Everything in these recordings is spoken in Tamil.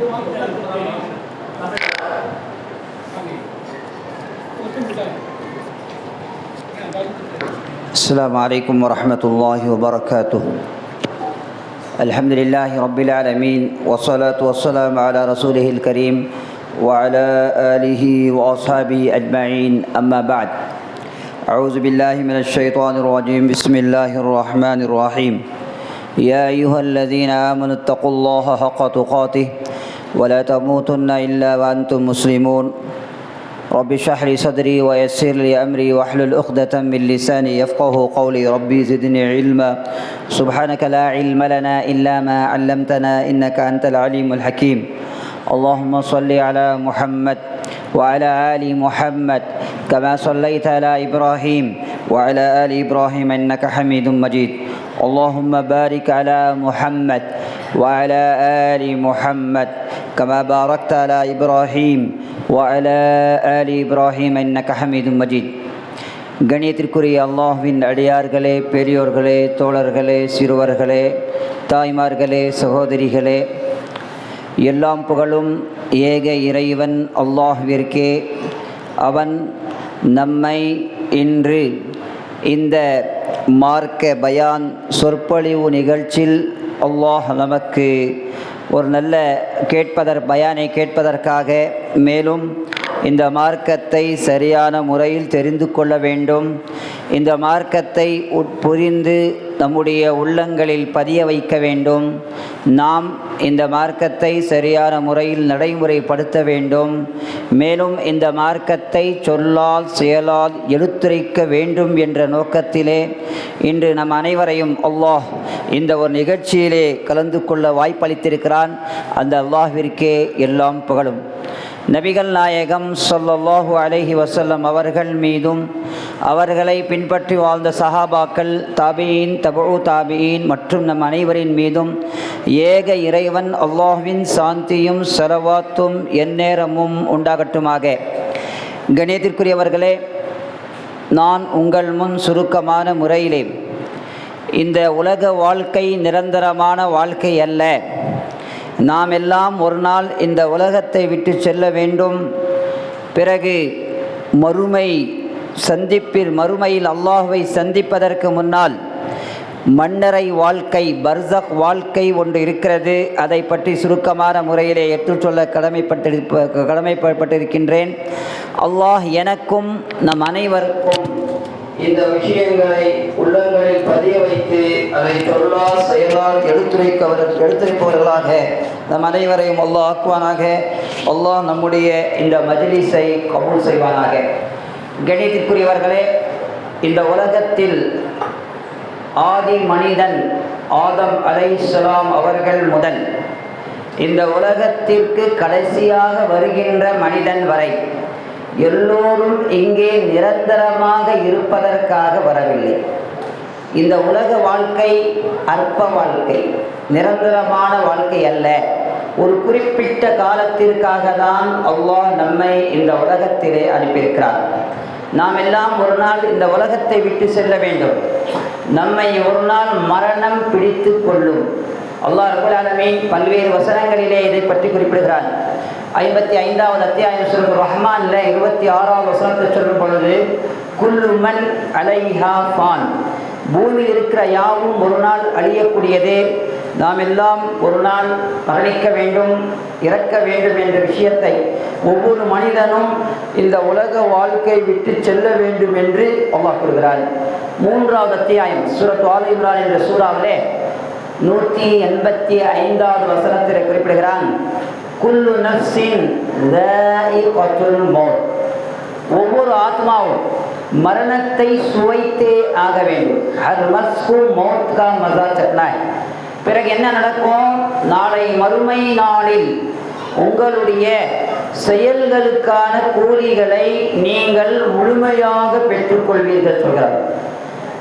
السلام عليكم ورحمة الله وبركاته. الحمد لله رب العالمين والصلاة والسلام على رسوله الكريم وعلى آله وأصحابه أجمعين. أما بعد أعوذ بالله من الشيطان الرجيم. بسم الله الرحمن الرحيم. يا أيها الذين آمنوا اتقوا الله حق تقاته ولا تموتن إلا وأنتم مسلمون. رب اشرح لي صدري ويسر لي أمري واحلل عقدة من لساني يفقه قولي. ربي زدني علما. سبحانك لا علم لنا إلا ما علمتنا إنك أنت العليم الحكيم. اللهم صل على محمد وعلى آل محمد كما صليت على إبراهيم وعلى آل إبراهيم إنك حميد مجيد. اللهم بارك على محمد وعلى آل محمد كما باركت على ابراهيم وعلى آل இப்ராஹிம் இன்னக ஹமீதும் மஜீத் கணியத்திற்குரிய அல்லாஹ்வின் அடியார்களே பெரியோர்களே தோழர்களே சிறுவர்களே தாய்மார்களே சகோதரிகளே எல்லாம் புகழும் ஏக இறைவன் அல்லாஹ்விற்கே அவன் நம்மை இன்று இந்த மார்க்க பயான் சொற்பொழிவு நிகழ்ச்சியில் அல்லாஹ் நமக்கு ஒரு நல்ல கேட்பதற் பயானை கேட்பதற்காக மேலும் இந்த மார்க்கத்தை சரியான முறையில் தெரிந்து கொள்ள வேண்டும். இந்த மார்க்கத்தை உட்புரிந்து நம்முடைய உள்ளங்களில் பதிய வைக்க வேண்டும். நாம் இந்த மார்க்கத்தை சரியான முறையில் நடைமுறைப்படுத்த வேண்டும். மேலும் இந்த மார்க்கத்தை சொல்லால் செயலால் எடுத்துரைக்க வேண்டும் என்ற நோக்கத்திலே இன்று நம் அனைவரையும் அல்லாஹ் இந்த ஒரு நிகழ்ச்சியிலே கலந்து கொள்ள வாய்ப்பளித்திருக்கிறான். அந்த அல்லாஹிற்கே எல்லாம் புகழும். நபிகள் நாயகம் சொல்லல்லாஹு அலஹி வசல்லம் அவர்கள் மீதும் அவர்களை பின்பற்றி வாழ்ந்த சஹாபாக்கள் தாபியின் தபு தாபியின் மற்றும் நம் அனைவரின் மீதும் ஏக இறைவன் அல்லாஹ்வின் சாந்தியும் சரவாத்தும் எந்நேரமும் உண்டாகட்டுமாக. கணேதிற்குரியவர்களே நான் உங்கள் முன் சுருக்கமான முறையிலே இந்த உலக வாழ்க்கை நிரந்தரமான வாழ்க்கை அல்ல. நாம் எல்லாம் ஒரு நாள் இந்த உலகத்தை விட்டு செல்ல வேண்டும். பிறகு மறுமை சந்திப்பில் மறுமையில் அல்லாஹுவை சந்திப்பதற்கு முன்னால் மன்னரை வாழ்க்கை பர்சக் வாழ்க்கை ஒன்று இருக்கிறது. அதை பற்றி சுருக்கமான முறையிலே ஏற்றுச்சொல்ல கடமைப்பட்டிருப்ப கடமைப்பட்டு கடமைப்பட்டிருக்கின்றேன். அல்லாஹ் எனக்கும் நம் அனைவருக்கும் இந்த விஷயங்களை உள்ளங்களில் பதிய வைத்து அதை சொல்லால் செயலால் எடுத்துரைக்கவர் எடுத்துரைப்பவர்களாக நம் அனைவரையும் அல்லாஹ் ஆக்குவானாக. அல்லாஹ் நம்முடைய இந்த மஜ்லிஸை கபூல் செய்வானாக. கணிதத்திற்குரியவர்களே இந்த உலகத்தில் ஆதி மனிதன் ஆதம் அலைசலாம் அவர்கள் முதல் இந்த உலகத்திற்கு கடைசியாக வருகின்ற மனிதன் வரை எல்லோரும் இங்கே நிரந்தரமாக இருப்பதற்காக வரவில்லை. இந்த உலக வாழ்க்கை அற்ப வாழ்க்கை நிரந்தரமான வாழ்க்கை அல்ல. ஒரு குறிப்பிட்ட காலத்திற்காக தான் அல்லாஹ் நம்மை இந்த உலகத்திலே அனுப்பியிருக்கிறார் நாம் எல்லாம் ஒரு நாள் இந்த உலகத்தை விட்டு செல்ல வேண்டும். நம்மை ஒரு நாள் மரணம் பிடித்து கொள்ளும். அல்லாஹ் ரபுல் பல்வேறு வசனங்களிலே இதை பற்றி குறிப்பிடுகிறார். ஐம்பத்தி ஐந்தாவது அத்தியாயம் சொல்லும் ரஹ்மான்ல இருபத்தி ஆறாவது வசனத்தை சொல்லும் பொழுது குல்லுமன் அலைஹா பான் பூமியில் இருக்கிற யாவும் ஒரு நாள் அழியக்கூடியதே. நாம் எல்லாம் ஒரு நாள் மரணிக்க வேண்டும் இறக்க வேண்டும் என்ற விஷயத்தை ஒவ்வொரு மனிதனும் இந்த உலக வாழ்க்கை விட்டு செல்ல வேண்டும் என்று அல்லாஹ் கூறுகிறார். மூன்றாவது அத்தியாயம் சூரத் ஆல் இம்ரான் என்ற சூறாவிலே நூற்றி எண்பத்தி ஐந்தாவது வசனத்தில் குறிப்பிடுகிறான். குல்லு நஃப்ஸின் மௌத். ஒவ்வொரு ஆத்மாவும் மரணத்தை சுவைத்தே ஆக வேண்டும். ஹர் மஸ்கு மௌத் கா மசா சட்னாய் பிறகு என்ன நடக்கும்? நாளை மறுமை நாளில் உங்களுடைய செயல்களுக்கான கூலிகளை நீங்கள் முழுமையாக பெற்றுக்கொள்வீர்கள் சொல்கிறார்.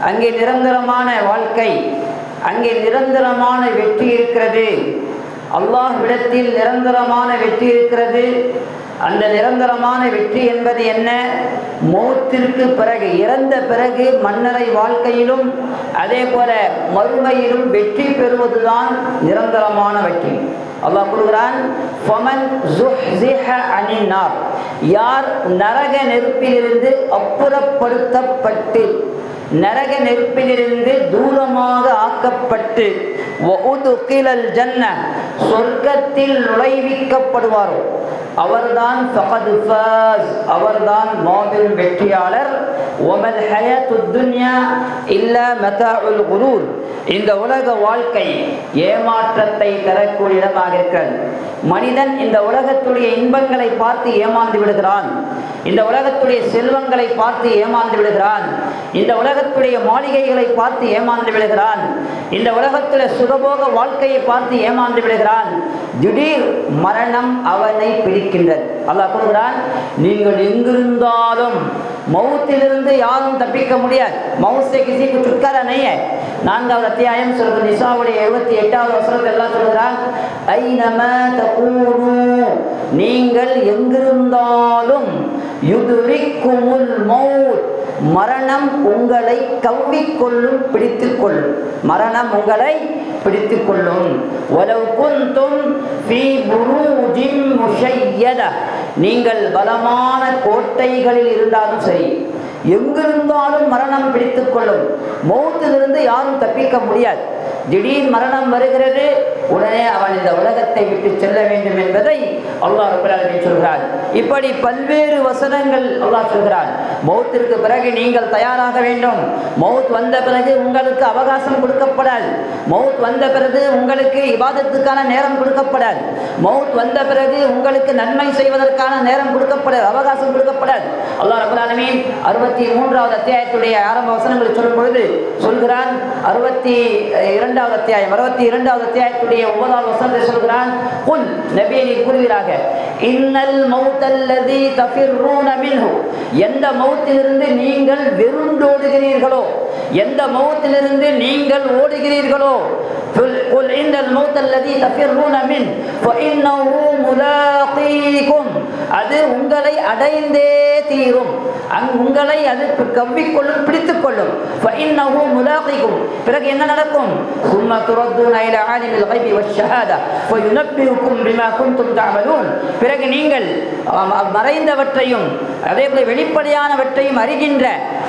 அங்கே நிரந்தரமான வாழ்க்கை அங்கே நிரந்தரமான வெற்றி இருக்கிறது. அல்லாஹ்விடத்தில் நிரந்தரமான வெற்றி இருக்கிறது. அந்த நிரந்தரமான வெற்றி என்பது என்ன? மௌத்திற்கு பிறகு இறந்த பிறகு மன்னரை வாழ்க்கையிலும் அதே போல மறுமையிலும் வெற்றி பெறுவதுதான் நிரந்தரமான வெற்றி. அல்லாஹ் கூறுகிறான் ஃபமன் யார் நரக நெருப்பிலிருந்து அப்புறப்படுத்தப்பட்டு நரக நெருப்பிலிருந்து தூரமாக ஆக்கப்பட்டு ஜன்ன சொர்க்கத்தில் நுழைவிக்கப்படுவாரோ. அவர்தான் அவர்தான் மாபெரும் வெற்றியாளர். ஒமல் துன்யா இல்ல மெதாவுல் குரூர். இந்த உலக வாழ்க்கை ஏமாற்றத்தை தரக்கூடிய இடமாக இருக்கிறது. மனிதன் இந்த உலகத்துடைய இன்பங்களை பார்த்து ஏமாந்து விடுகிறான். இந்த உலகத்துடைய செல்வங்களை பார்த்து ஏமாந்து விடுகிறான் இந்த உலகத்துடைய மாளிகைகளை பார்த்து ஏமாந்து விடுகிறான் இந்த உலகத்தில் சுகபோக வாழ்க்கையை பார்த்து ஏமாந்து விடுகிறான் திடீர் மரணம் அவனை பிடிக்கின்றது. அல்லாஹ் கூறுகிறான் நீங்கள் எங்கிருந்தாலும் மௌத்திலிருந்து யாரும் தப்பிக்க முடியாது. மவுசை கிசிக்கு சுட்கார நெய்ய. நான்காவது அத்தியாயம் சொல்றது நிசாவுடைய எழுபத்தி எட்டாவது வசனத்தை எல்லாம் சொல்கிறான் ஐநம தகூனு நீங்கள் எங்கிருந்தாலும் யுதுரிக்குமுல் மௌத் மரணம் உங்களை கவ்விக்கொள்ளும் பிடித்துக்கொள்ளும். மரணம் உங்களை பிடித்துக்கொள்ளும். வலவ் குந்தும் ஃபீ புரூஜின் முஷையத. நீங்கள் பலமான கோட்டைகளில் இருந்தாலும் சரி எங்கிருந்தாலும் மரணம் பிடித்துக்கொள்ளும். மௌத்திலிருந்து யாரும் தப்பிக்க முடியாது. திடீர் மரணம் வருகிறது. உடனே அவன் இந்த உலகத்தை விட்டு செல்ல வேண்டும் என்பதை அல்லாஹ் ரபுல்லாலுமே சொல்கிறார் இப்படி பல்வேறு வசனங்கள் அல்லாஹ் சொல்கிறான். மௌத்திற்கு பிறகு நீங்கள் தயாராக வேண்டும். மௌத் வந்த பிறகு உங்களுக்கு அவகாசம் கொடுக்கப்படாது. மௌத் வந்த பிறகு உங்களுக்கு இவாதத்துக்கான நேரம் கொடுக்கப்படாது. மௌத் வந்த பிறகு உங்களுக்கு நன்மை செய்வதற்கான நேரம் கொடுக்கப்படாது. அவகாசம் கொடுக்கப்படாது. அல்லாஹ் ரபுல்லாலுமே அறுபத்தி மூன்றாவது அத்தியாயத்துடைய ஆரம்ப வசனங்களை சொல்லும் பொழுது சொல்கிறான். அறுபத்தி இரண்டு இரண்டாவது அத்தியாயம் அறுபத்தி இரண்டாவது அத்தியாயத்துடைய ஒன்பதாவது வசனத்தை சொல்கிறான். உன் நபியை கூறுகிறாக இன்னல் மௌத்தல்லதி தஃபிர்ரூன மின்ஹு எந்த மௌத்திலிருந்து நீங்கள் வெருண்டோடுகிறீர்களோ எந்த மௌத்திலிருந்து நீங்கள் ஓடுகிறீர்களோ قل قل إن الموت الذي تفرون منه فإنه ملاقيكم அது உங்களை அடைந்தே தீரும் அங் உங்களை அது கவ்விக்கொள்ளும் பிடித்துக் கொள்ளும் فإنه ملاقيكم பிறகு என்ன நடக்கும் ثم تردون إلى عالم الغيب والشهادة فينبئكم بما كنتم تعملون பிறகு நீங்கள் மறைந்தவற்றையும் அதே போல வெளிப்படையானவற்றையும் அறிகின்ற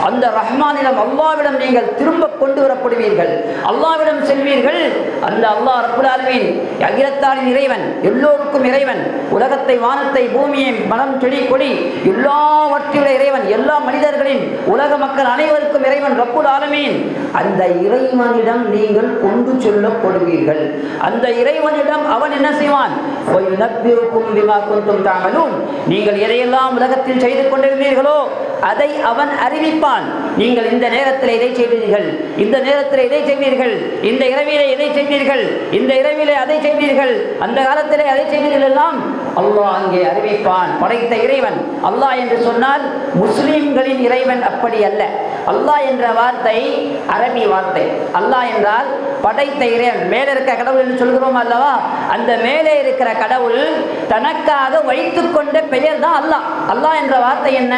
அந்த ரஹ்மானிடம் அல்லாவிடம் நீங்கள் திரும்ப கொண்டு வரப்படுவீர்கள். அல்லாவிடம் செல்வீர்கள். அந்த அல்லாஹ் ரபுலாலுவின் அகிலத்தாரின் இறைவன் எல்லோருக்கும் இறைவன் உலகத்தை வானத்தை பூமியை மனம் செடி கொடி எல்லாவற்றியுடைய இறைவன் எல்லா மனிதர்களின் உலக மக்கள் அனைவருக்கும் இறைவன் ரப்புல் ஆலமீன். அந்த இறைவனிடம் நீங்கள் கொண்டு சொல்லப்படுவீர்கள். அந்த இறைவனிடம் அவன் என்ன செய்வான்? நீங்கள் எதையெல்லாம் உலகத்தில் செய்து கொண்டிருந்தீர்களோ அதை அவன் அறிவிப்பான். நீங்கள் இந்த நேரத்தில் இதை செய்வீர்கள்? இந்த நேரத்தில் இதை செய்தீர்கள் இந்த இரவிலே இதை செய்வீர்கள்? இந்த இரவிலே அதை செய்வீர்கள்? அந்த காலத்திலே அதை செய்வீர்கள் எல்லாம்? அல்லாஹ் அங்கே அறிவிப்பான். படைத்த இறைவன். அல்லாஹ் என்று சொன்னால் முஸ்லீம்களின் இறைவன் அப்படி அல்ல. அல்லாஹ் என்ற வார்த்தை அரபி வார்த்தை. அல்லாஹ் என்றால் படைத்த இறைவன். மேலே இருக்க கடவுள் என்று சொல்கிறோம் அல்லவா? அந்த மேலே இருக்கிற கடவுள் தனக்காக வைத்து கொண்ட பெயர் தான் அல்லாஹ். அல்லாஹ் என்ற வார்த்தை என்ன?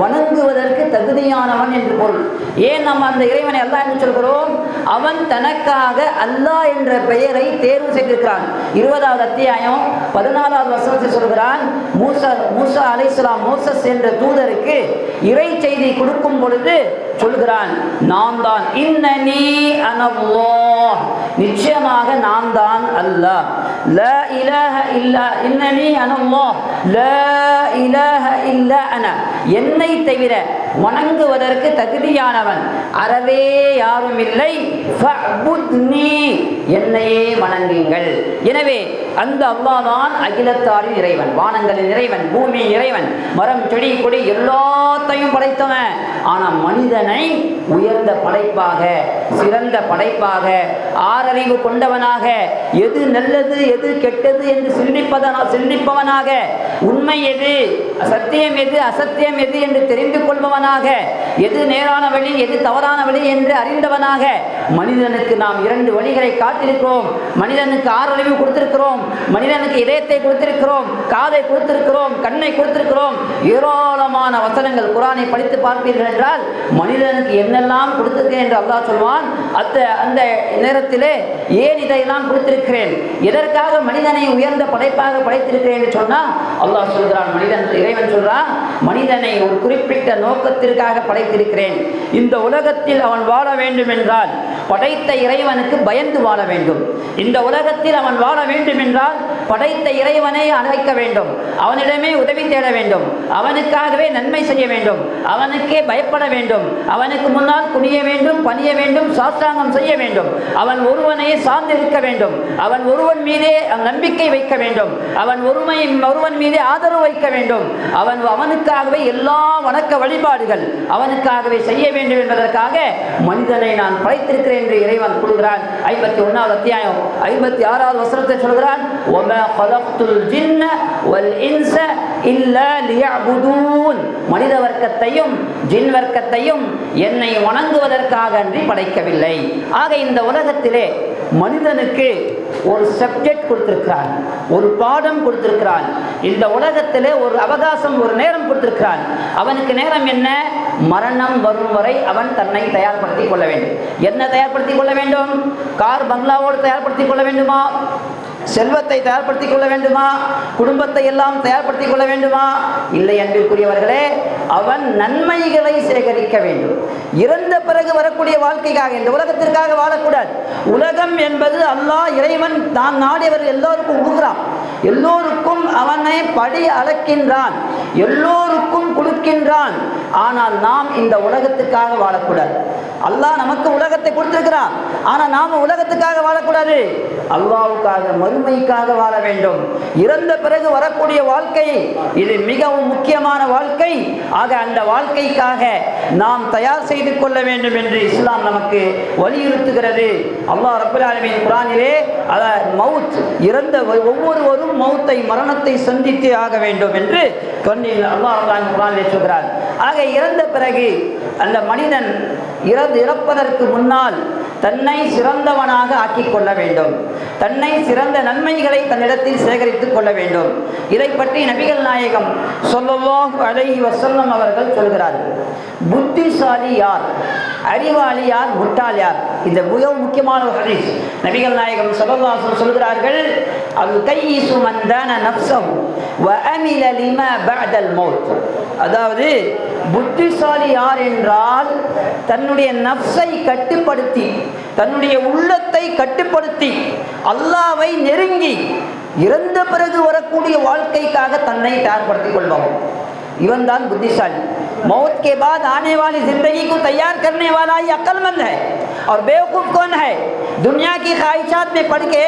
வணங்குவதற்கு தகுதியானவன் என்று பொருள். ஏன் நம்ம அந்த இறைவனை அல்லாஹ் என்று சொல்கிறோம்? அவன் தனக்காக அல்லாஹ் என்ற பெயரை தேர்வு செய்திருக்கிறான். இருபதாவது அத்தியாயம் பதினாலாவது வசனத்தில் சொல்கிறான் மூசா மூசா அலைஹிஸ்ஸலாம் மோசஸ் என்ற தூதருக்கு இறை செய்தி கொடுக்கும் பொழுது சொல்கிறான் நான் தான் இன்னனி அனவோ நிச்சயமாக நான் தான் அல்லாஹ் ல இலஹ இல்லா இன்னனி அனவோ ல இலஹ இல்லா அன. என்னை தவிர வணங்குவதற்கு தகுதியானவன் அறவே யாரும் இல்லை. என்னையே வணங்குங்கள். எனவே அந்த அல்லா தான் அகிலத்தாரின் இறைவன் வானங்களின் இறைவன் பூமியின் இறைவன் மரம் செடி கொடி எல்லாத்தையும் படைத்தவன். ஆனால் மனிதன் உயர்ந்த படைப்பாக சிறந்த படைப்பாக ஆறறிவு கொண்டவனாக எது நல்லது எது கெட்டது என்று சிந்திப்பதனா சிந்திப்பவனாக உண்மை எது சத்தியம் எது அசத்தியம் எது என்று தெரிந்து கொள்பவனாக எது நேரான வழி எது தவறான வழி என்று அறிந்தவனாக மனிதனுக்கு நாம் இரண்டு வழிகளை காத்திருக்கிறோம். மனிதனுக்கு ஆறறிவு கொடுத்திருக்கிறோம். மனிதனுக்கு இதயத்தை கொடுத்திருக்கிறோம். காதை கொடுத்திருக்கிறோம். கண்ணை கொடுத்திருக்கிறோம். ஏராளமான வசனங்கள் குரானை படித்து பார்ப்பீர்கள் என்றால் மனிதனுக்கு என்னெல்லாம் கொடுத்திருக்கேன் என்று அல்லாஹ் சொல்வான். அந்த அந்த நேரத்திலே ஏன் இதையெல்லாம் கொடுத்திருக்கிறேன்? எதற்காக மனிதனை உயர்ந்த படைப்பாக படைத்திருக்கிறேன் என்று சொன்னால் அல்லாஹ் சொல்கிறான் மனிதன் இறைவன் சொல்கிறான் மனிதனை ஒரு குறிப்பிட்ட நோக்கத்திற்காக படைத்திருக்கிறேன். இந்த உலகத்தில் அவன் வாழ வேண்டும் என்றால் படைத்த இறைவனுக்கு பயந்து வாழ வேண்டும். இந்த உலகத்தில் அவன் வாழ வேண்டும் என்றால் படைத்த இறைவனை அழைக்க வேண்டும். அவனிடமே உதவி தேட வேண்டும். அவனுக்காகவே நன்மை செய்ய வேண்டும். அவனுக்கே பயப்பட வேண்டும். அவனுக்கு முன்னால் குனிய வேண்டும் பணிய வேண்டும் சாஸ்திராங்கம் செய்ய வேண்டும். அவன் ஒருவனை சார்ந்திருக்க வேண்டும். அவன் ஒருவன் மீதே நம்பிக்கை வைக்க வேண்டும். அவன் ஒருமை ஒருவன் மீதே ஆதரவு வைக்க வேண்டும். அவன் அவனுக்காகவே எல்லா வணக்க வழிபாடுகள் அவனுக்காகவே செய்ய வேண்டும் என்பதற்காக மனிதனை நான் படைத்திருக்கிறேன் என்று இறைவன் கூறுகிறான் ஐம்பத்தி ஒன்றாவது அத்தியாயம். ஐம்பத்தி ஆறாவது வசனத்தை சொல்கிறான். ஒம ஜின்ன வல் மனித வர்க்கத்தையும் ஜின் வர்க்கத்தையும் என்னை வணங்குவதற்காக அன்றி படைக்கவில்லை. ஆக இந்த உலகத்திலே மனிதனுக்கு ஒரு சப்ஜெக்ட் கொடுத்திருக்கிறான். ஒரு பாடம் கொடுத்திருக்கிறான். இந்த உலகத்திலே ஒரு அவகாசம் ஒரு நேரம் கொடுத்திருக்கிறான். அவனுக்கு நேரம் என்ன? மரணம் வரும் வரை அவன் தன்னை தயார்படுத்திக் கொள்ள வேண்டும். என்ன தயார்படுத்திக் கொள்ள வேண்டும்? கார் பங்களாவோடு தயார்படுத்திக் கொள்ள வேண்டுமா? செல்வத்தை தயார்படுத்திக் கொள்ள வேண்டுமா? குடும்பத்தை எல்லாம் தயார்படுத்திக் கொள்ள வேண்டுமா? இல்லை அன்பிற்குரியவர்களே அவன் நன்மைகளை சேகரிக்க வேண்டும். இறந்த பிறகு வரக்கூடிய வாழ்க்கைக்காக இந்த உலகத்திற்காக வாழக்கூடாது. உலகம் என்பது அல்லாஹ் இறைவன் தான் நாடியவர் எல்லோருக்கும் கொடுக்குறான். எல்லோருக்கும் அவனை படி அளக்கின்றான் எல்லோருக்கும் கொடுக்கின்றான். ஆனால் நாம் இந்த உலகத்துக்காக வாழக்கூடாது. அல்லாஹ் நமக்கு உலகத்தை கொடுத்திருக்கிறான். ஆனால் நாம் உலகத்துக்காக வாழக்கூடாது. அல்லாவுக்காக மறுமைக்காக வாழ வேண்டும். இறந்த பிறகு வரக்கூடிய வாழ்க்கை இது மிகவும் முக்கியமான வாழ்க்கை. ஆக அந்த வாழ்க்கைக்காக நாம் தயார் செய்து கொள்ள வேண்டும் என்று இஸ்லாம் நமக்கு வலியுறுத்துகிறது. அல்லாஹ் ரபுல் ஆலமின் குரானிலே அத மவுத் இறந்த ஒவ்வொருவரும் மவுத்தை மரணத்தை சந்தித்தே ஆக வேண்டும் என்று கண்ணில் அல்லாஹ் குரானிலே சொல்கிறார். ஆக இறந்த பிறகு அந்த மனிதன் இறந்து இறப்பதற்கு முன்னால் தன்னை சிறந்தவனாக ஆக்கிக் கொள்ள வேண்டும். தன்னை சிறந்த நன்மைகளை தன்னிடத்தில் சேகரித்துக் கொள்ள வேண்டும். இதை பற்றி நபிகள் நாயகம் சொல்லவோ அழகி வசல்லம் அவர்கள் சொல்கிறார்கள். புத்திசாலி யார்? அறிவாளி யார்? முட்டாள் யார்? இந்த மிகவும் முக்கியமான ஒரு ஹதீஸ். நபிகள் நாயகம் சொல்லல்லாசம் சொல்கிறார்கள் அது கையீசு மந்தான நப்சம் வ லிம பஅதல் மௌத். அதாவது புத்திசாலி யார் என்றால் தன்னுடைய நப்சை கட்டுப்படுத்தி தன்னுடைய உள்ளத்தை கட்டுப்படுத்தி அல்லாவை நெருங்கி இறந்த பிறகு வரக்கூடிய வாழ்க்கைக்காக தன்னை தயார்படுத்திக் கொள்பவன். இவன் தான் புத்திசாலி. மௌத் கே பாத் ஆனே ஜிந்தகிக்கும் தயார் கர்னே வாலா அக்கல் மந்த और बेवकूफ़ कौन है दुनिया की ख्वाहिशात में पढ़ के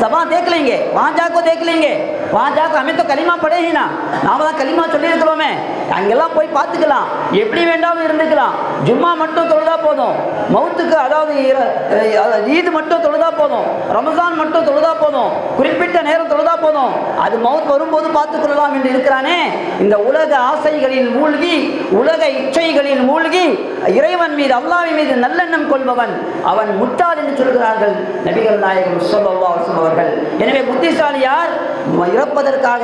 सभा देख लेंगे वहाँ जाको देख लेंगे वहाँ जाकर हमें तो कलिमा पड़े ही ना நாம தான் களிமா சொல்லியிருக்கிறோமே அங்கெல்லாம் போய் பார்த்துக்கலாம் எப்படி வேண்டாலும் இருந்துக்கலாம் ஜும்மா மட்டும் தொழுதா போதும் மவுத்துக்கு அதாவது ஈது மட்டும் தொழுதா போதும் ரமசான் மட்டும் தொழுதா போதும் குறிப்பிட்ட நேரம் தொழுதா போதும் அது மவுத் வரும்போது பார்த்துக் கொள்ளலாம் என்று இருக்கிறானே இந்த உலக ஆசைகளில் மூழ்கி உலக இச்சைகளில் மூழ்கி இறைவன் மீது அல்லாவின் மீது நல்லெண்ணம் கொள்பவன் அவன் முட்டாள் என்று சொல்கிறார்கள் நபிகள் நாயகம் சொல்லவாசம் அவர்கள். எனவே புத்திசாலி யார்? இறப்பதற்காக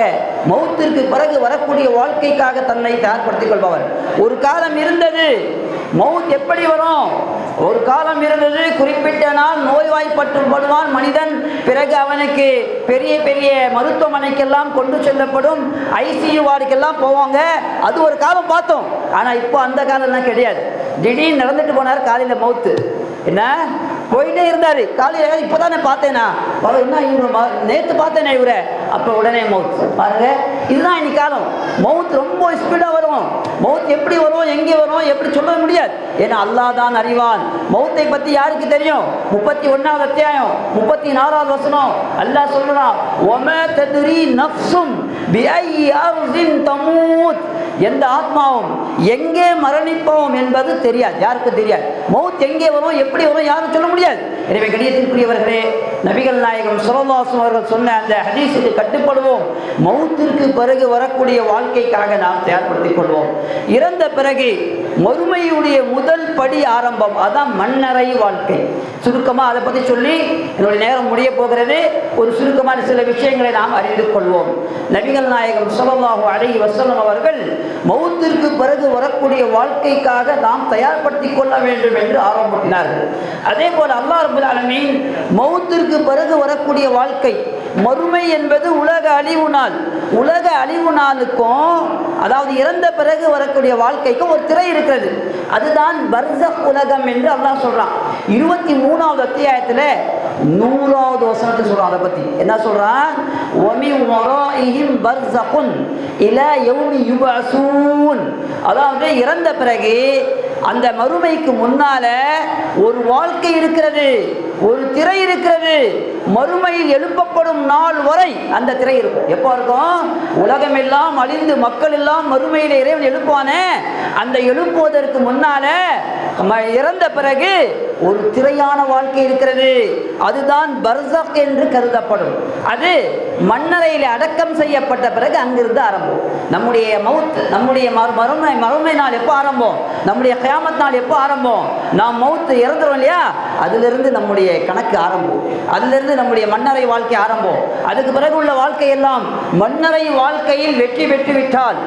மௌத்திற்கு பிறகு வரக்கூடிய வாழ்க்கைக்காக தன்னை தயார்படுத்திக் கொள்பவன். ஒரு காலம் இருந்தது மவுத் எப்படி வரும்? ஒரு காலம் இருந்தது குறிப்பிட்ட நாள் நோய்வாய்ப்பட்டு படுவான் மனிதன். பிறகு அவனுக்கு பெரிய பெரிய மருத்துவமனைக்கெல்லாம் கொண்டு செல்லப்படும். ஐசியூ வார்டுக்கெல்லாம் போவாங்க. அது ஒரு காலம் பார்த்தோம். ஆனால் இப்போ அந்த காலம்லாம் கிடையாது. திடீர்னு நடந்துட்டு போனார் காலையில் மவுத்து. என்ன? போயிட்டே இருந்தாரு. காலையில் இப்போதானே பார்த்தேனா? அவர் என்ன இவரு நேற்று பார்த்தேனே இவரை? அப்போ உடனே மவுத். பாருங்க இதுதான் இன்னைக்கு காலம். மவுத் ரொம்ப ஸ்பீடாக வரும். மவுத் எப்படி வரும் எங்கே வரும் எப்படி சொல்ல முடியாது. ஏன்னா அல்லாஹ் தான் அறிவான். மௌத்தை பற்றி யாருக்கு தெரியும்? முப்பத்தி ஒன்றாவது அத்தியாயம் முப்பத்தி நாலாவது வசனம். அல்லாஹ் சொல்றான் ஒம ததுரி நஃப்சும் பிஐ தமூத். எந்த ஆத்மாவும் எங்கே மரணிப்போம் என்பது தெரியாது. யாருக்கு தெரியாது? மௌத் எங்கே வரும் எப்படி வரும் யாரும் சொல்ல முடியாது. எனவே கணியத்திற்குரியவர்களே நபிகள் நாயகம் சுரதாசம் அவர்கள் சொன்ன அந்த ஹதீஸுக்கு கட்டுப்படுவோம். மௌத்திற்கு பிறகு வரக்கூடிய வாழ்க்கைக்காக நாம் தயார்படுத்திக் கொள்வோம். இறந்த பிறகு மறுமையுடைய முதல் படி ஆரம்பம் அதான் மண்ணறை வாழ்க்கை. சுருக்கமாக அதை பற்றி சொல்லி என்னுடைய நேரம் முடிய போகிறது. ஒரு சுருக்கமான சில விஷயங்களை நாம் அறிந்து கொள்வோம். நபிகள் நாயகம் சுலல்லாஹு அழகி வசலம் அவர்கள் மௌத்திற்கு பிறகு வரக்கூடிய வாழ்க்கைக்காக நாம் தயார்படுத்திக் கொள்ள வேண்டும் என்று ஆரம்பித்தினார்கள் அதே போல் அல்லா ரபுல் ஆலமீன் மௌத்திற்கு பிறகு வரக்கூடிய வாழ்க்கை மறுமை என்பது உலக அழிவு நாள். உலக அழிவு நாளுக்கும் அதாவது இறந்த பிறகு வரக்கூடிய வாழ்க்கைக்கும் ஒரு திரை இருக்கிறது. அதுதான் பர்சக் உலகம் என்று அல்லாஹ் சொல்றான். இருபத்தி மூணாவது அத்தியாயத்தில் நூறாவது வசனத்தை சொல்றான் அதை பத்தி. என்ன சொல்றான் ஒமி வராஇஹிம் பர்சகுன் இல யௌமி யுபசூன் அதாவது இறந்த பிறகு அந்த மறுமைக்கு முன்னால ஒரு வாழ்க்கை இருக்கிறது ஒரு திரை இருக்கிறது. மறுமையில் எழுப்பப்படும் நாள் வரை அந்த திரை இருக்கும். எப்போ இருக்கும்? உலகம் எல்லாம் அழிந்து மக்கள் எல்லாம் மறுமையில் இறைவன் எழுப்பானே அந்த எழுப்புவதற்கு முன்னால இறந்த பிறகு ஒரு திரையான வாழ்க்கை இருக்கிறது. அதுதான் பர்சக் என்று கருதப்படும். அது மண்ணறையில் அடக்கம் செய்யப்பட்ட பிறகு அங்கிருந்து ஆரம்பம். நம்முடைய மவுத் நம்முடைய மறுமை மறுமை நாள் எப்போ ஆரம்பம்? நம்முடைய கியாமத் நாள் எப்போ ஆரம்பம்? நாம் மவுத்து இறந்துறோம் இல்லையா? அதிலிருந்து நம்முடைய கணக்கு ஆரம்பம். அதிலிருந்து நம்முடைய மன்னரை வாழ்க்கை ஆரம்பம். அதுக்கு பிறகு உள்ள வாழ்க்கை எல்லாம் மன்னரை வாழ்க்கையில் வெற்றி பெற்று விட்டால்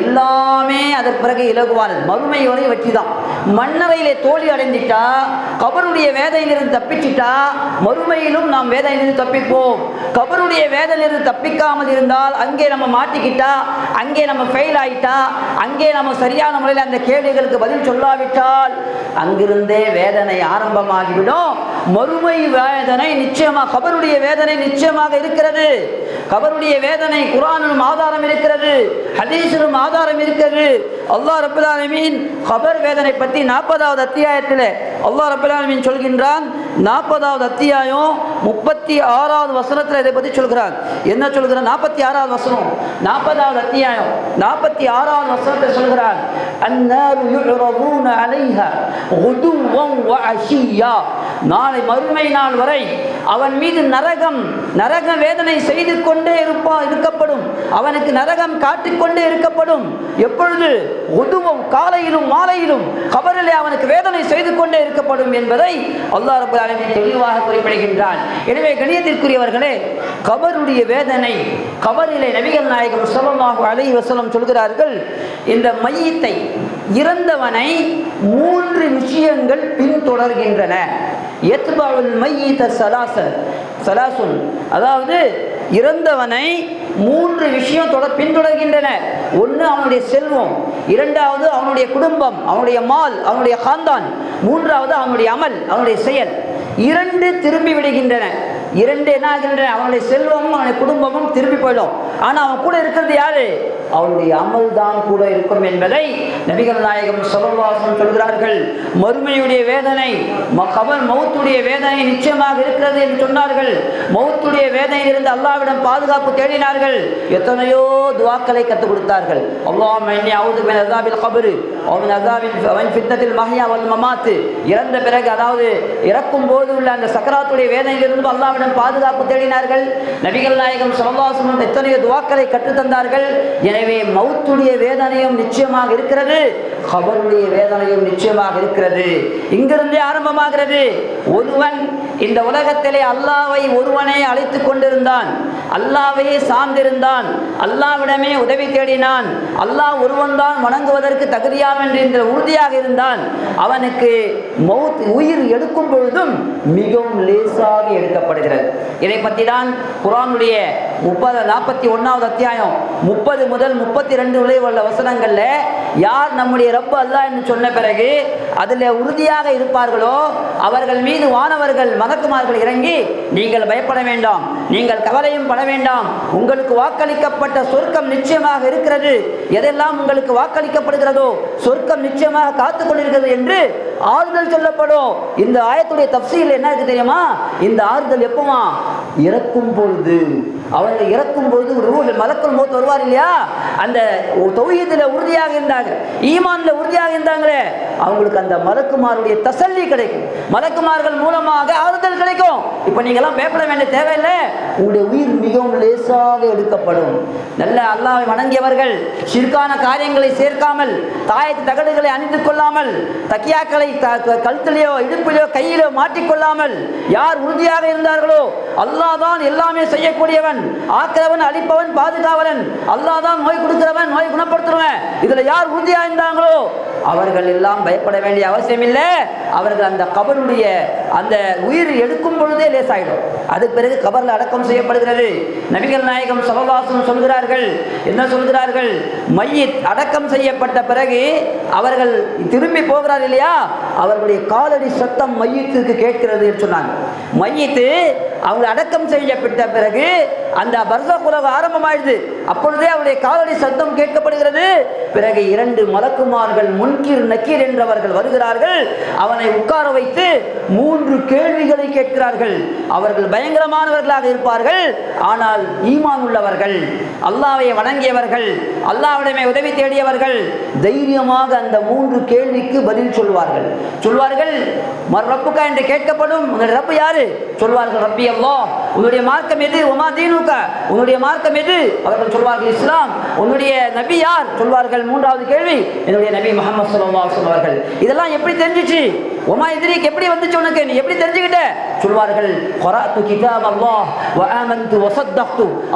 எல்லாமே அதற்கு பிறகு இலகுவானது. மறுமை வரை வெற்றி தான் மன்னரையிலே தோல்வி அடைந்துட்டா கபருடைய வேதையிலிருந்து தப்பிச்சிட்டா மறுமையிலும் நாம் வேதையிலிருந்து தப்பிப்போம். கபருடைய வேதையிலிருந்து தப்பிக்காமல் இருந்தால் அங்கே நம்ம மாட்டிக்கிட்டா அங்கே நம்ம ஃபெயில் ஆயிட்டா அங்கே நம்ம சரியான முறையில் அந்த கேள்விகளுக்கு பதில் சொல்ல சொல்லாவிட்டால் அங்கிருந்தே வேதனை ஆரம்பமாகிவிடும். மறுமை வேதனை நிச்சயமாக கபருடைய வேதனை நிச்சயமாக இருக்கிறது. கபருடைய வேதனை குரானிலும் ஆதாரம் இருக்கிறது ஹதீஸிலும் ஆதாரம் இருக்கிறது. அல்லாஹ் ரபுல்லாலமீன் கபர் வேதனை பற்றி நாற்பதாவது அத்தியாயத்தில் அல்லாஹ் ரபுல்லாலமீன் சொல்கின்றான் நாற்பதாவது அத்தியாயம் முப்பத்தி ஆறாவது வசனத்தில் இதை பற்றி சொல்கிறார். என்ன சொல்கிறார்? நாற்பத்தி ஆறாவது வசனம். நாற்பதாவது அத்தியாயம் நாற்பத்தி ஆறாவது வசனத்தை சொல்கிறார். அந்நாரு யுரபூன அலைஹா குதுவம் வ அஷியா. நாளை மறுமை நாள் வரை அவன் மீது நரகம் நரக வேதனை செய்து கொண்டே இருப்பா இருக்கப்படும். அவனுக்கு நரகம் காட்டிக்கொண்டே இருக்கப்படும். எப்பொழுது உதுவும் காலையிலும் மாலையிலும் கபரிலே அவனுக்கு வேதனை செய்து கொண்டே இருக்கப்படும் என்பதை அல்லா ரபுல் ஆலமீன் தெளிவாக குறிப்பிடுகின்றான். எனவே கணியத்திற்குரியவர்களே கபருடைய வேதனை கபரிலே நபிகள் நாயகம் ஸல்லல்லாஹு அலை வசலம் சொல்கிறார்கள் இந்த மையத்தை இறந்தவனை மூன்று விஷயங்கள் பின்தொடர்கின்றன. எத்பாவுல் மையீத சலாசன் சலாசுன் அதாவது இறந்தவனை மூன்று விஷயம் தொடர் பின்தொடர்கின்றன. ஒன்று அவனுடைய செல்வம் இரண்டாவது அவனுடைய குடும்பம் அவனுடைய மால் அவனுடைய காந்தான் மூன்றாவது அவனுடைய அமல் அவனுடைய செயல். இரண்டு திரும்பி விடுகின்றன. இரண்டு என்ன ஆகின்றன அவனுடைய செல்வமும் அவனுடைய குடும்பமும் திரும்பி போயிடும். ஆனால் அவன் கூட இருக்கிறது யாரு? அவருடைய அமல் தான் கூட இருக்கும் என்பதை நபிகள் நாயகம் சபவாசம் சொல்கிறார்கள். மறுமையுடைய வேதனை ம- கபர் மௌத்துடைய வேதனை நிச்சயமாக இருக்கிறது என்று சொன்னார்கள். மௌத்துடைய வேதனையிலிருந்து அல்லாவிடம் பாதுகாப்பு தேடினார்கள். எத்தனையோ துவாக்களை கற்றுக் கொடுத்தார்கள். அல்லாமல் அவுது கபரு. அவன் அசாபில் அவன் ஃபித்தத்தில் மஹியா வல் மமாத்து இறந்த பிறகு அதாவது இறக்கும் போது உள்ள அந்த சக்கராத்துடைய வேதனையிலிருந்து அல்லாவிடம் பாதுகாப்பு தேடினார்கள். நபிகள் நாயகம் சமவாசமும் எத்தனையோ துவாக்களை கற்றுத்தந்தார்கள் எனவே மௌத்துடைய வேதனையும் நிச்சயமாக இருக்கிறது. கபருடைய வேதனையும் நிச்சயமாக இருக்கிறது. இங்கிருந்தே ஆரம்பமாகிறது. ஒருவன் இந்த உலகத்திலே அல்லாவை ஒருவனே அழைத்து கொண்டிருந்தான். அல்லாவே சார்ந்திருந்தான். அல்லாவிடமே உதவி தேடினான். அல்லாஹ் ஒருவன்தான் வணங்குவதற்கு தகுதியானவன் என்று உறுதியாக இருந்தான். அவனுக்கு மௌத் உயிர் எடுக்கும் பொழுதும் மிகவும் லேசாக எடுக்கப்படுகிறது. இதை பற்றி தான் குரானுடைய முப்பது நாற்பத்தி ஒன்றாவது அத்தியாயம். முப்பது முதல் முப்பத்தி ரெண்டு உள்ள வசனங்களில் யார் நம்முடைய ரப்பு அல்லாஹ் என்று சொன்ன பிறகு அதில் உறுதியாக இருப்பார்களோ அவர்கள் மீது வானவர்கள் மலக்குமார்கள் இறங்கி நீங்கள் பயப்பட வேண்டாம் நீங்கள் கவலையும் பட வேண்டாம் உங்களுக்கு வாக்களிக்கப்பட்ட சொர்க்கம் நிச்சயமாக இருக்கிறது. எதெல்லாம் உங்களுக்கு வாக்களிக்கப்படுகிறதோ சொர்க்கம் நிச்சயமாக காத்து கொண்டிருக்கிறது என்று ஆறுதல் சொல்லப்படும். இந்த ஆயத்துடைய தப்சீல் என்ன இருக்கு தெரியுமா? இந்த ஆறுதல் எப்பமா? இறக்கும் பொழுது. அவர்கள் இறக்கும் பொழுது ரூஹ் மலக்குள் மௌத் வருவார் இல்லையா? அந்த தொழியத்தில் உறுதியாக இருந்தாங்க ஈமான்ல உறுதியாக இருந்தாங்களே. அவங்களுக்கு அந்த மலக்குமாருடைய தசல்லி கிடைக்கும். மலக்குமார்கள் மூலமாக ஆறுதல் கிடைக்கும். இப்போ நீங்கள்லாம் பயப்பட வேண்டிய தேவையில்லை. உங்களுடைய உயிர் மிகவும் லேசாக எடுக்கப்படும். நல்ல அல்லாவை வணங்கியவர்கள் சிற்கான காரியங்களை சேர்க்காமல் தாயத்து தகடுகளை அணிந்து கொள்ளாமல் தக்கியாக்களை கழுத்திலேயோ இடுப்பிலேயோ கையிலோ மாட்டிக்கொள்ளாமல் யார் உறுதியாக இருந்தார்களோ அல்லாஹ் தான் எல்லாமே செய்யக்கூடியவன். ஆக்கிறவன் அழிப்பவன் பாதுகாவலன். அல்லாஹ் தான் நோய் கொடுக்கிறவன் நோய் குணப்படுத்துறவன். இதுல யார் உறுதியா இருந்தாங்களோ அவர்கள் எல்லாம் பயப்பட வேண்டிய அவசியம் இல்லை அவர்கள் அந்த கபருடைய அந்த உயிர் எடுக்கும் பொழுதே லேசாயிடும். அதுக்கு பிறகு கபரில் அடக்கம் செய்யப்படுகிறது. நபிகள் நாயகம் சவகாசம் சொல்கிறார்கள் என்ன சொல்கிறார்கள்? மையத் அடக்கம் செய்யப்பட்ட பிறகு அவர்கள் திரும்பி போகிறார் இல்லையா? அவர்களுடைய காலடி சத்தம் மையத்துக்கு கேட்கிறது என்று சொன்னாங்க. மையத்து அவங்க அடக்கம் செய்யப்பட்ட பிறகு அந்த வருஷ குலகம் ஆரம்பமாயிடுது. அப்பொழுதே அவருடைய காதலி சத்தம் கேட்கப்படுகிறது. பிறகு இரண்டு மலக்குமார்கள் முன்கீர் நக்கீர் என்றவர்கள் வருகிறார்கள். அவனை உட்கார வைத்து மூன்று கேள்விகளை கேட்கிறார்கள். அவர்கள் பயங்கரமானவர்களாக இருப்பார்கள். ஆனால் ஈமான் உள்ளவர்கள் அல்லாவை வணங்கியவர்கள் அல்லாவிடமே உதவி தேடியவர்கள் தைரியமாக அந்த மூன்று கேள்விக்கு பதில் சொல்வார்கள். சொல்வார்கள் மர் ரப்புக்கா? என்று கேட்கப்படும். உங்களுடைய ரப்பு யாரு? சொல்வார்கள் ரப்பி அல்லோ உன்னுடைய மார்க்கம் எது? உமா தீனுக்கா? உன்னுடைய மார்க்கம் எது? அவர்கள் சொல்வார்கள் இஸ்லாம். உன்னுடைய நபி யார்? சொல்வார்கள் மூன்றாவது கேள்வி. என்னுடைய நபி முகமது ஸல்லல்லாஹு இதெல்லாம் எப்படி தெரிஞ்சிச்சு? உமா எதிரிக்கு எப்படி வந்துச்சு உனக்கு? நீ எப்படி தெரிஞ்சுக்கிட்ட? சொல்வார்கள் குராத்து கிதாப் அல்லாஹ் வ ஆமன்து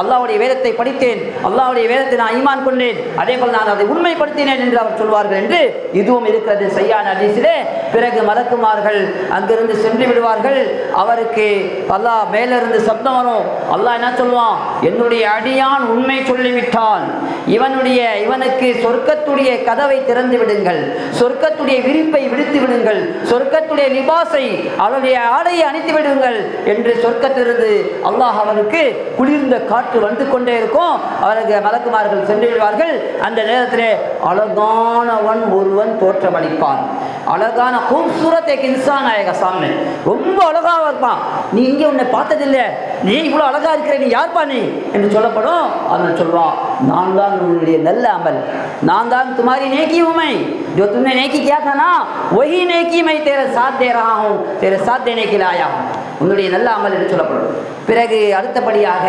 அல்லாஹ்வுடைய வேதத்தை படித்தேன். அல்லாஹ்வுடைய வேதத்தை நான் ஈமான் கொண்டேன். அதே போல் நான் அதை உண்மைப்படுத்தினேன் என்று அவர் சொல்வார்கள் என்று இதுவும் இருக்கிறது செய்யான ஹதீஸிலே. பிறகு மலக்குமார்கள் அங்கிருந்து சென்று விடுவார்கள். அவருக்கு அல்லாஹ் மேலிருந்து சப்தம் வரும். அல்லாஹ் என்ன சொல்லுவான்? என்னுடைய அடியான் உண்மை சொல்லிவிட்டான். இவனுடைய இவனுக்கு சொர்க்கத்துடைய கதவை திறந்து விடுங்கள். சொர்க்கத்துடைய விரிப்பை விடுத்து விடுங்கள். சொர்க்கத்துடைய லிபாசை அவருடைய ஆடையை அணித்து விடுங்கள் என்று சொர்க்கத்திலிருந்து அல்லாஹ் அவனுக்கு குளிர்ந்த காற்று வந்து கொண்டே இருக்கும். அவருக்கு மலக்குமார்கள் சென்று விடுவார்கள் அந்த நேரத்திலே அழகானவன் ஒருவன் தோற்றமளிப்பான். அழகான கூப்சூரத்தை இன்சான் நாயக சாமி ரொம்ப அழகாக இருப்பான் நீ இங்கே உன்னை பார்த்ததில்லை நீ இவ்வளோ அழகா இருக்கிற நீ யார்ப்பா நீ என்று சொல்லப்படும் அவன் சொல்வான் நான் தான் உன்னுடைய நல்ல அமல் நான் தான் तुम्हारी नेकी हूं मैं जो तुमने नेकी किया था ना वही नेकी मैं तेरे साथ दे रहा हूं तेरे साथ देने के लिए आया हूं உன்னுடைய நல்ல அமல் என்று சொல்லப்படும் பிறகு அடுத்தபடியாக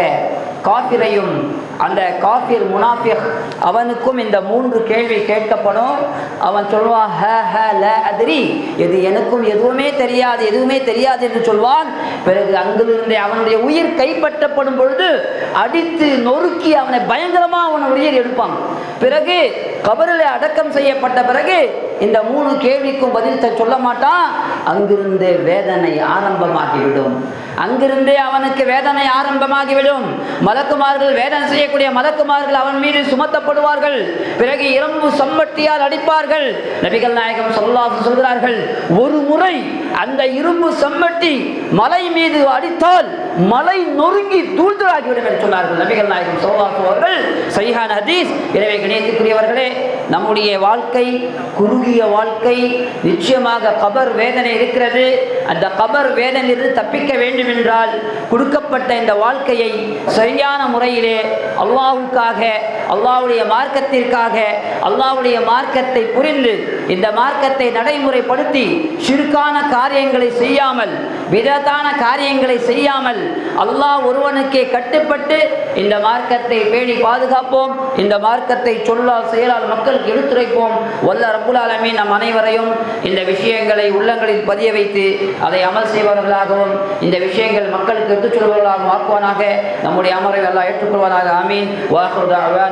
காபிரையும் அந்த காபிர் முனாஃபிக் அவனுக்கும் இந்த மூன்று கேள்வி கேட்கப்படும். அவன் சொல்வான் ஹ ஹ ல அதிரி. இது எனக்கும் எதுவுமே தெரியாது எதுவுமே தெரியாது என்று சொல்வான். பிறகு அங்கிலிருந்தே அவனுடைய உயிர் கைப்பற்றப்படும் பொழுது அடித்து நொறுக்கி அவனை பயங்கரமாக அவன் உயிர் எடுப்பான். பிறகு கபரில் அடக்கம் செய்யப்பட்ட பிறகு இந்த மூணு கேள்விக்கும் பதில் சொல்ல மாட்டான். அங்கிருந்தே வேதனை ஆரம்பமாகிவிடும். அங்கிருந்தே அவனுக்கு வேதனை ஆரம்பமாகிவிடும். மலக்குமார்கள் வேதனை செய்யக்கூடிய மலக்குமார்கள் அவன் மீது சுமத்தப்படுவார்கள். பிறகு இரும்பு சம்பட்டியால் அடிப்பார்கள். நபிகள் நாயகம் சொல்லாசு சொல்கிறார்கள் ஒரு முறை அந்த இரும்பு சம்பட்டி மலை மீது அடித்தால் மலை நொறுங்கி தூள்தூளாகிவிடும் என்று சொன்னார்கள் நபிகள் நாயகம் சொல்லாசு அவர்கள். சைஹான் ஹதீஸ். எனவே கணியத்துக்குரியவர்களே நம்முடைய வாழ்க்கை குறுகிய வாழ்க்கை நிச்சயமாக கபர் வேதனை இருக்கிறது. அந்த கபர் வேதனையிலிருந்து தப்பிக்க வேண்டும் என்றால் கொடுக்கப்பட்ட இந்த வாழ்க்கையை சரியான முறையிலே அல்லாவுக்காக அல்லாவுடைய மார்க்கத்திற்காக அல்லாஹ்வுடைய மார்க்கத்தை புரிந்து இந்த மார்க்கத்தை நடைமுறைப்படுத்தி சிறுக்கான காரியங்களை செய்யாமல் விதத்தான காரியங்களை செய்யாமல் அல்லாஹ் ஒருவனுக்கே கட்டுப்பட்டு இந்த மார்க்கத்தை பேணி பாதுகாப்போம். இந்த மார்க்கத்தை சொல்லால் செயலால் மக்களுக்கு எடுத்துரைப்போம். வல்ல ரபுலாலமே நம் அனைவரையும் இந்த விஷயங்களை உள்ளங்களில் பதிய வைத்து அதை அமல் செய்பவர்களாகவும் இந்த விஷயங்கள் மக்களுக்கு எடுத்துச் சொல்பவர்களாகவும் ஆக்குவானாக. நம்முடைய அமரை எல்லாம் ஏற்றுக்கொள்வானாக. ஆமீன்.